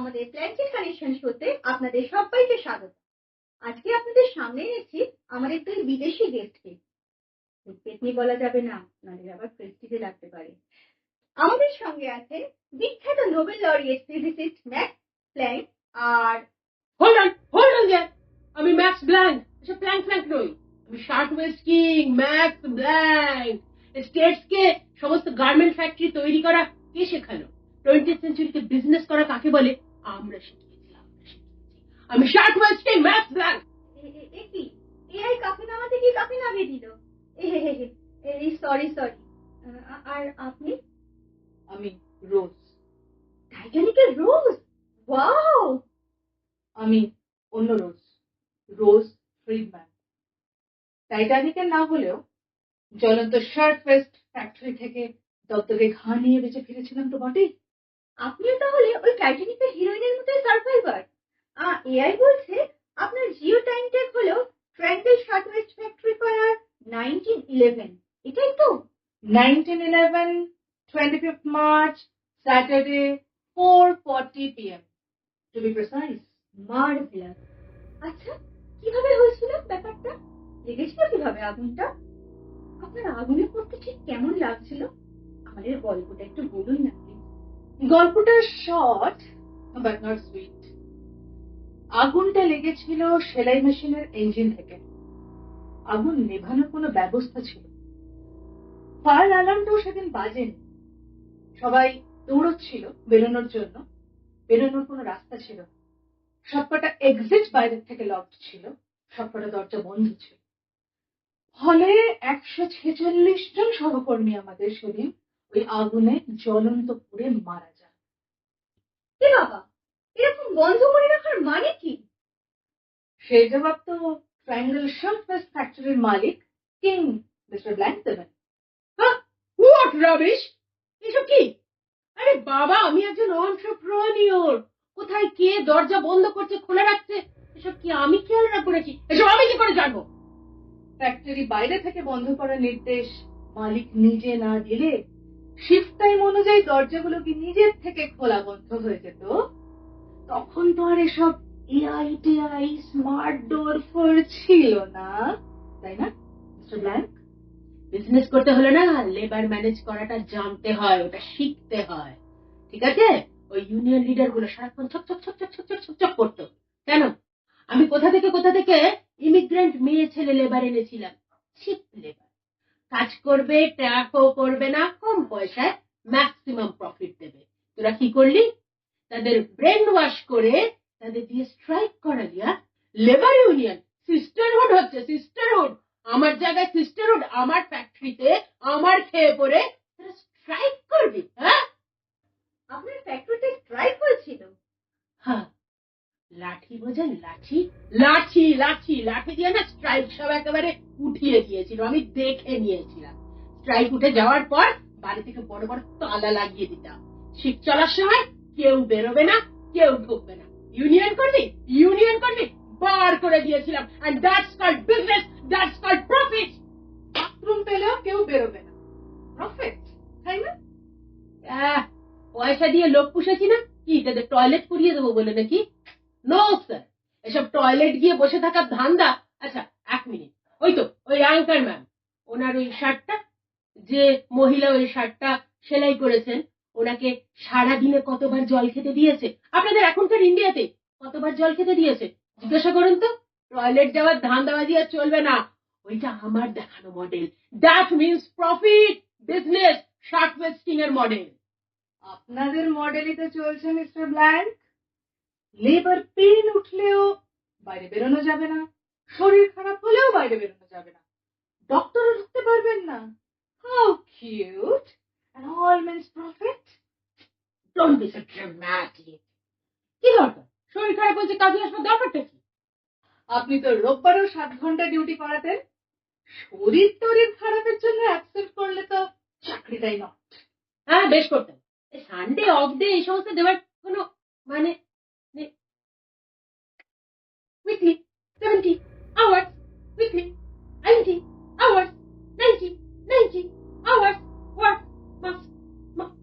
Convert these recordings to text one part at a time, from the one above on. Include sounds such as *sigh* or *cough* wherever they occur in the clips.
আমাদের planted connection শোতে আপনাদের সবাইকে স্বাগত। আজকে আপনাদের সামনে এনেছি আমার একটি বিদেশি গেস্টকে পেতনি বলা যাবে না, নাহলে আবার প্রেস্টিজে লাগতে পারে। আমাদের সঙ্গে আছে বিখ্যাত Nobel laureate physicist Max Planck R hold on hold on আমি ম্যাক্স ব্ল্যাঙ্ক এসব প্ল্যাঙ্ক ফ্ল্যাঙ্ক নই। আমি shirt waist Max Blank States কে সমস্ত গার্মেন্ট ফ্যাক্টরি তৈরি করা কে শেখালো? টোয়েন্টি সেঞ্চুরিতে বিজনেস করা কাকে বলে? আমরা শিখিয়েছি আমরা শিখিয়েছি। আমি shirt waist king Max Blanck এ- এ- এ কি? এআই কাকে নামাতে গিয়ে কাকে নামিয়ে দিল। এ হে হে হে এই সরি সরি আর আপনি? আমি রোজ। টাইটানিকের রোজ? ওয়াও! আমি অন্য রোজ। রোজ ফ্রিডম্যান টাইটানিকের না হলেও জ্বলন্ত শার্ট ফেস্ট ফ্যাক্টরি থেকে দপ্তরে ঘা নিয়ে বেঁচে ফিরেছিলাম তো বটেই। আপনিও তাহলে ওই টাইটানিকের হিরোইনের মতোই সার্ভাইভার এআই বলছে আপনার জিও টাইম টেক হলো ট্র্যাঙ্গেল শার্টওয়েস্ট ফ্যাক্টরি করার নাইনটিন ইলেভেন এটাই তো। Nineteen eleven twenty fifth March Saturday four forty PM to be precise marvelous আচ্ছা কীভাবে হয়েছিল ব্যাপারটা? লেগেছিল কীভাবে আগুনটা? আপনার আগুনে পড়তে ঠিক কেমন লাগছিল? আমাদের গল্পটা একটু বলুন না। গল্পটা শর্ট বাট নট সুইট আগুনটা লেগেছিল সেলাই মেশিনের ইঞ্জিন থেকে। আগুন নেভানোর কোনো ব্যবস্থা ছিল ফায়ার অ্যালার্মটাও সেদিন বাজেনি। সবাই দৌড়চ্ছিল বেরোনোর জন্য। বেরোনোর কোনো রাস্তা ছিল। সবকটা এক্সিট বাইরের থেকে লকড ছিল। সবকটা দরজা বন্ধ ছিল। ফলে একশো ছেচল্লিশ জন সহকর্মী আমাদের সেদিন ওই আগুনে জ্বলন্ত পুড়ে মারা যায়। এ বাবা এরকম বন্ধ করে রাখার মানে কি? সেই জবাব তো ট্রায়াঙ্গেল শার্ট ফ্যাক্টরির মালিক কিং মিস্টার ব্ল্যাঙ্ক দেবেন। What rubbish? এসব কি? আরে বাবা আমি একজন অন্টারপ্রেনিওর কোথায় কে দরজা বন্ধ করছে খোলা রাখছে এসব কি আমি খেয়াল রাখব নাকি এসব আমি কি করে জানব? ফ্যাক্টরি বাইরে থেকে বন্ধ করার নির্দেশ মালিক নিজে না দিলে শিফট টাইম অনুযায়ী দরজাগুলো কি নিজের থেকে খোলা বন্ধ হয়ে যেত, তখন তো আর এসব AI TI smart door four ছিল না, তাই না, মিস্টার ব্ল্যাঙ্ক? বিজনেস করতে হলে না লেবার ম্যানেজ করাটা জানতে হয়, ওটা শিখতে হয়, ঠিক আছে? ওই ইউনিয়ন লিডারগুলো সারাক্ষণ ছক ছক ছক ছক ছক ছক ছক ছক করতো, কেন? আমি কোথা থেকে কোথা থেকে ইমিগ্রেন্ট মেয়ে ছেলে লেবার এনেছিলাম চিপ লেবার কাজ করবে ট্র্যাকও করবে না কম পয়সায় ম্যাক্সিমাম প্রফিট দেবে। তোরা কি করলি? তাদের ব্রেন ওয়াশ করে তাদের দিয়ে স্ট্রাইক করা দিয়া লেবার ইউনিয়ন সিস্টারহুড হচ্ছে সিস্টারহুড আমার জায়গায় সিস্টারহুড আমার ফ্যাক্টরিতে আমার খেয়ে পড়ে স্ট্রাইক করবি হ্যাঁ? আপনার ফ্যাক্টরিতে স্ট্রাইক হয়েছিল? হ্যাঁ। লাঠি বোঝেন লাঠি? লাঠি লাঠি লাঠি দিয়ে না স্ট্রাইক সব একেবারে উঠিয়ে দিয়েছিল, আমি দেখে নিয়েছিলাম। স্ট্রাইক উঠে যাওয়ার পর বাড়ি থেকে বড় বড় তালা লাগিয়ে দিতাম। শীত চলার সময় কেউ বেরোবে না, কেউ ঢুকবে না। ইউনিয়ন করবি ইউনিয়ন করবি বার করে দিয়েছিলাম। And that's called business, that's called profit bathroom পেলেও কেউ বেরোবে না। প্রফিট তাই না? পয়সা দিয়ে লোক পুষেছি না? কি, তাদের টয়লেট করিয়ে দেবো বলে নাকি? নো স্যার এসব টয়লেট গিয়ে বসে থাকার ধান্দা। আচ্ছা তো অ্যাঙ্কার ম্যাম ওনার ওই শার্টটা, যে মহিলা ওই শার্টটা সেলাই করেছেন, ওনাকে সারা দিনে কতবার জল খেতে দিয়েছে। আপনাদের এখনকার ইন্ডিয়াতে কতবার জল খেতে দিয়েছে? জিজ্ঞাসা করুন তো টয়লেট যাওয়ার ধান্দাবাজি আর চলবে না। ওইটা আমার দেখানো model that means profit business shirt wasting এর মডেল আপনাদের মডেলিতে চলছে মিস্টার ব্ল্যাঙ্ক লেবার পেন উঠলেও বাইরে বেরোনো যাবে না। শরীর খারাপ হলেও বাইরে বেরোনো যাবে না। ডক্টরও ঢুকতে পারবেন না। How cute and all means profit don't be so dramatic কি দরকার? শরীর খারাপ হয়েছে কাজে আসবার দরকারটা কি? আপনি তো রোববারও সাত ঘণ্টা ডিউটি করাতেন। শরীর টরীর খারাপের জন্য অ্যাকসেপ্ট করলে তো চাকরিটাই নট হ্যাঁ বেশ করতেন সানডে অফ ডে এই সমস্ত দেওয়ার কোনো মানে weekly seventy hours weekly ninety hours, 90, 90 hours worth must, must,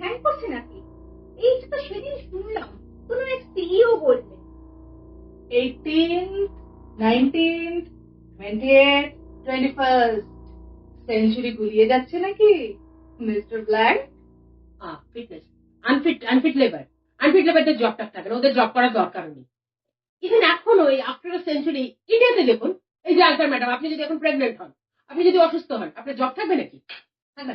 hang করছে নাকি? এইটা তো সেদিন শুনলাম কোনো এক সিইও বললেন eighteen nineteen twenty eight twenty first century গুলিয়ে যাচ্ছে নাকি mister black fitness unfit unfit labour unfit লেবারদের job টাক থাকে ওদের জব করার দরকার নেই। ইভেন এখন ওই আফটার সেঞ্চুরি ইন্ডিয়াতে দেখুন এই যে আলকার ম্যাডাম আপনি যদি এখন প্রেগনেন্ট হন আপনি যদি অসুস্থ হন আপনার জব থাকবে নাকি? থাকবে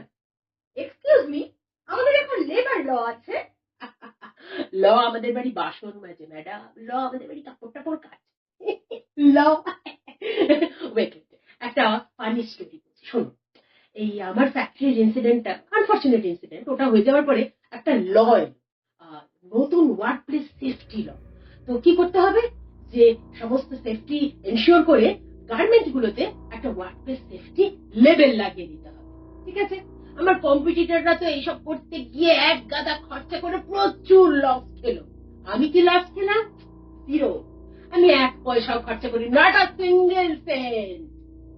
এক্সকিউজ মি আমাদের এখন লেবার ল আছে। *laughs* ল আমাদের বাড়ি বাসন মাঝে ম্যাডাম ল আমাদের বাড়ি কাপড় টাপড় কাজ ল ওয়েট একটা ফানি স্টোরি বলছি শোনো এই আমার ফ্যাক্টরির ইনসিডেন্টটা আনফর্চুনেট ইনসিডেন্ট ওটা হয়ে যাওয়ার পরে একটা ল নতুন ওয়ার্ক প্লেস সেফটি ল তো কি করতে হবে? যে সমস্ত সেফটি এনশিওর করে গার্মেন্ট গুলোতে একটা ওয়ার্ক প্লেস সেফটি লেভেল লাগিয়ে দিতে হবে। ঠিক আছে? আমার কম্পিটিটররা তো এইসব করতে গিয়ে এক গাদা খরচা করে প্রচুর লস খেলো। আমি কি লস খেলাম? জিরো আমি এক পয়সাও খরচা করি নট আ সিঙ্গেল সেন্ট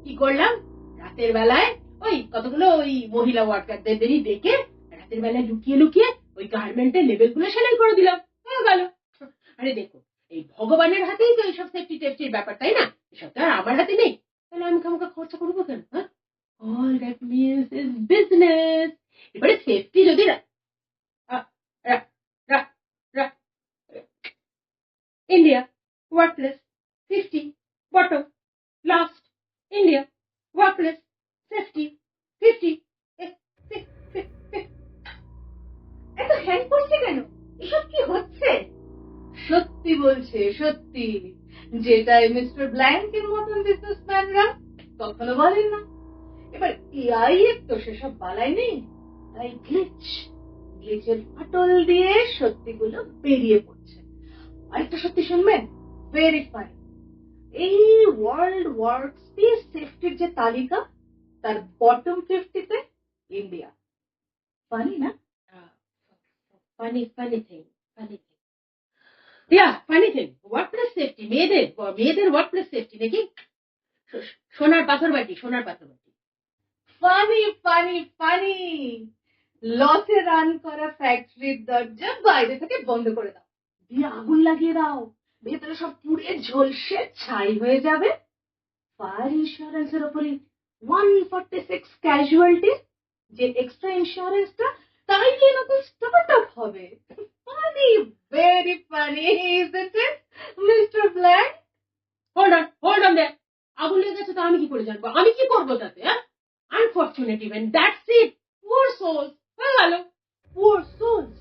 কি করলাম? রাতের বেলায় ওই কতগুলো ওই মহিলা ওয়ার্কারদেরই ডেকে রাতের বেলায় লুকিয়ে লুকিয়ে ওই গার্মেন্টের লেভেলগুলো সেলাই করে দিলাম। হয়ে গেল। আরে দেখো এই ভগবানের হাতেই তো এইসব সেফটি টেফটির ব্যাপার, তাই না? এসব তো আর আমার হাতে নেই। তাহলে আমি খামোখা খরচা করব কেন হ্যাঁ? All that means is business এবারে সেফটি যদি India workplace fifty bottom last India workplace বলছে সত্যি। যেটাই মিস্টার ব্ল্যাঙ্কের মতন বিজনেসম্যানরা কখনো বলেন না। এবার এআই এর তো সেসব বালাই নেই। তাই গ্লিচ গ্লিচের ফাটল দিয়ে সত্যিগুলো বেরিয়ে পড়ছে। আরেকটা সত্যি শুনবেন? ভেরিফাই এই ওয়ার্ল্ড ওয়ার্ক স্পেস সেফটির যে তালিকা, তার বটম ফিফটিতে ইন্ডিয়া ফানি না? Funny funny thing funny thing yeah funny thing workplace safety মেয়েদের মেয়েদের ওয়ার্কপ্লেস সেফটি নাকি? সোনার পাথর বাটি, সোনার পাথর বাটি। ফানি ফানি ফানি লসে রান করা ফ্যাক্টরির দরজা বাইরে থেকে বন্ধ করে দাও। দিয়ে আগুন লাগিয়ে দাও। ভেতরে সব পুড়ে ঝলসে ছাই হয়ে যাবে। ফায়ার ইন্স্যুরেন্সের ওপরে ওয়ান ফর্টি সিক্স ক্যাজুয়ালিটি যে এক্সট্রা ইন্স্যুরেন্সটা তাই এরকম স্টার্ট আপ হবে। Funny very funny isn't it mister black hold on hold on there আগুন লেগে গেছে তো আমি কি করে জানব? আমি কি করব তাতে হ্যাঁ? Unfortunate event that's it poor souls হয়ে গেল পুয়ার সোলস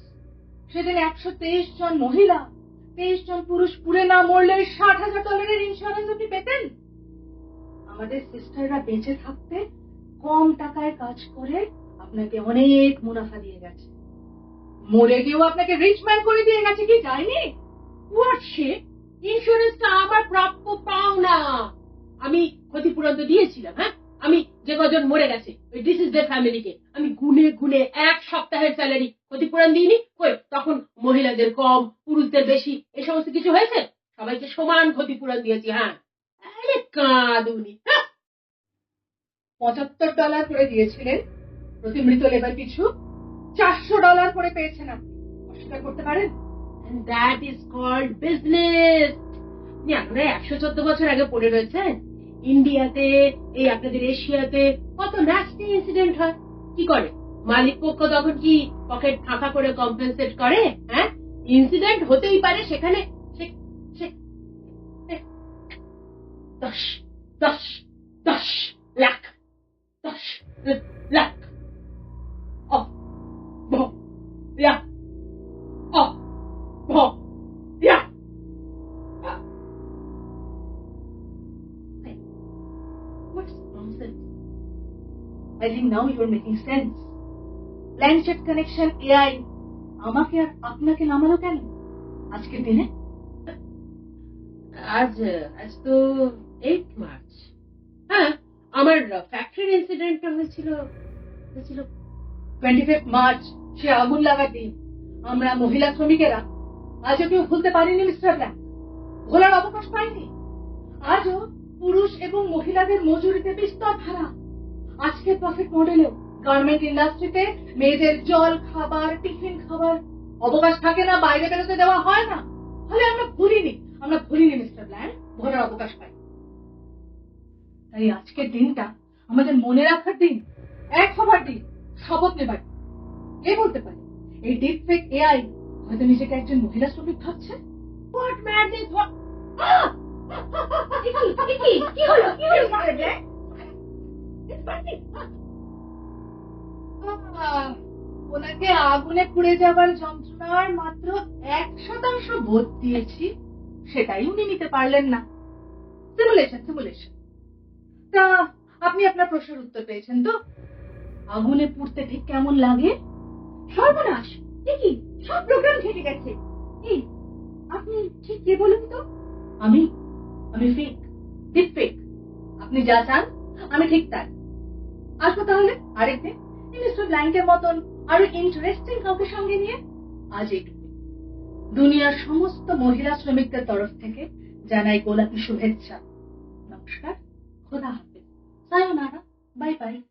সেদিন একশো তেইশ জন মহিলা তেইশ জন পুরুষ পুড়ে না মরলে ষাট হাজার ডলারের ইন্স্যুরেন্স আপনি পেতেন? আমাদের সিস্টাররা বেঁচে থাকতে কম টাকায় কাজ করে আপনাকে অনেক মুনাফা দিয়ে গেছে। মরে গিয়েও আপনাকে রিচ ম্যান করে দিয়ে গেছে কি যায়নি ইন্স্যুরেন্সটা আমার প্রাপ্য পাওনা। আমি ক্ষতিপূরণ তো দিয়েছিলাম হ্যাঁ? আমি যে কজন মরে গেছে ফ্যামিলিকে আমি গুনে গুনে এক সপ্তাহের স্যালারি ক্ষতিপূরণ দিইনি। কই, তখন মহিলাদের কম, পুরুষদের বেশি, এ সমস্ত কিছু হয়েছে? সবাইকে সমান ক্ষতিপূরণ দিয়েছি হ্যাঁ। আরে কাঁদুনি হ্যাঁ। পঁচাত্তর ডলার করে দিয়েছিলেন প্রতি মৃত লেবার পিছু চারশো ডলার করে পেয়েছেন আপনি। অস্বীকার করতে পারেন? Is called business. আপনি আপনারা একশো চোদ্দ বছর আগে পড়ে রয়েছেন। ইন্ডিয়াতে এই আপনাদের এশিয়াতে কত ন্যাস্টি ইনসিডেন্ট হয়। কি করে? মালিক পক্ষ তখন কি পকেট ফাঁকা করে কম্পেনসেট করে? হ্যাঁ? ইনসিডেন্ট হতেই পারে সেখানে। দশ। I think now you're making sense. Planchette connection AI আমাকে আর আপনাকে নামালো কেন? আজকের দিনে? আজ আজ তো এইট মার্চ হ্যাঁ আমার ফ্যাক্টরির ইনসিডেন্টটা হয়েছিল হয়েছিল। টোয়েন্টি ফিফথ মার্চ সে আগুন লাগার দিন। আমরা মহিলা শ্রমিকেরা আজও কেউ ভুলতে পারিনি মিস্টার ব্ল্যাক ভোলার অবকাশ পাইনি। আজও পুরুষ এবং মহিলাদের মজুরিতে বিস্তর হারা আজকে প্রফিট মডেলেও গার্মেন্ট ইন্ডাস্ট্রিতে মেয়েদের জল খাবার টিফিন খাবার অবকাশ থাকে না বাইরে বেরোতে দেওয়া হয় না ফলে আমরা ভুলিনি আমরা ভুলিনি মিস্টার ব্ল্যাক ভোলার অবকাশ পাই তাই আজকের দিনটা আমাদের মনে রাখার দিন এক হবার দিন শপথ নেবার। কে বলতে পারে এই ডিপ ফেক এআই হয়তো নিজেকে একজন মহিলা শ্রমিক ভাবছে হোয়াট ম্যাজিক কি কি হলো কি হলো ওনাকে আগুনে পুড়ে যাবার যন্ত্রণার মাত্র এক শতাংশ বোধ দিয়েছি, সেটাই উনি নিতে পারলেন না। সিমুলেশন সিমুলেশন তা আপনি আপনার প্রশ্নের উত্তর পেয়েছেন তো? আগুনে পুড়তে ঠিক কেমন লাগে? সর্বনাশ! দেখি, সব প্রোগ্রাম গেছে। আপনি ঠিক কে বলুন তো? আমি আমি ফেক ডিপ ফেক আপনি যা চান আমি ঠিক তাই। আসব তাহলে আরেকদিন। মিস্টার ব্ল্যাঙ্কের মতন আরও ইন্টারেস্টিং কাউকে সঙ্গে নিয়ে? আজ এইটুকু দুনিয়ার সমস্ত মহিলা শ্রমিকদের তরফ থেকে জানাই গোলাপি শুভেচ্ছা। নমস্কার। খোদা হাফেজ। সায়োনারা বাই বাই